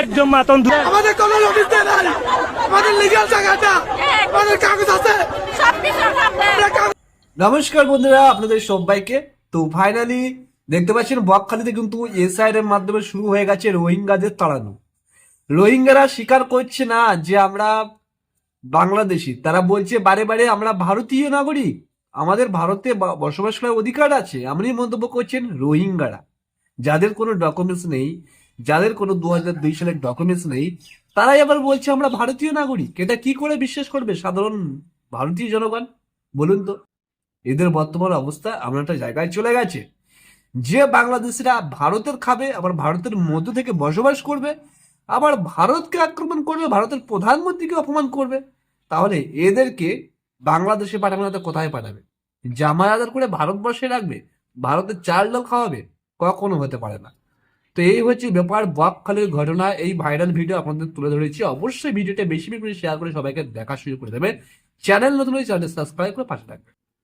একজন মাতন ধরে আমাদের কোনো নোটিশ দেয় নাই। আমাদের লিগাল জায়গাটা আমাদের কাগজ আছে। নমস্কার বন্ধুরা আপনাদের সবাইকে তো ফাইনালি দেখতে পাচ্ছেন বকখালিতে কিন্তু এসআইআর এর মাধ্যমে শুরু হয়ে গেছে রোহিঙ্গাদের তাড়ানো। রোহিঙ্গারা স্বীকার করছে না যে আমরা বাংলাদেশি। তারা বলছে বারে বারে আমরা ভারতীয় নাগরিক। আমাদের ভারতে বসবাস করার অধিকার আছে। এমনই মন্তব্য করছেন রোহিঙ্গারা। যাদের কোনো ডকুমেন্টস নেই যাদের কোনো দু হাজার দুই সালের ডকুমেন্টস নেই, তারাই আবার বলছে আমরা ভারতীয় নাগরিক। এটা কি করে বিশ্বাস করবে সাধারণ ভারতীয় জনগণ? বলুন তো। এদের বর্তমান অবস্থা এমন একটা জায়গায় চলে গেছে, যে বাংলাদেশিরা ভারতের খাবে, আবার ভারতের মধ্য থেকে বসবাস করবে, আবার ভারতকে আক্রমণ করবে, ভারতের প্রধানমন্ত্রীকে অপমান করবে। তাহলে এদেরকে বাংলাদেশে পাঠাবে না কোথায় পাঠাবে? জামাই আদার করে ভারতবর্ষে রাখবে, ভারতের চাল ডাল খাওয়াবে, কখনো হতে পারে না। তো এই হচ্ছে ব্যাপার, বকখালির ঘটনা, এই ভাইরাল ভিডিও আপনাদের তুলে ধরেছি। অবশ্যই ভিডিওটা বেশি বেশি শেয়ার করে সবাইকে দেখা শুরু করে দেবেন। চ্যানেল নতুন চ্যানেল সাবস্ক্রাইব করে পাশে থাকবে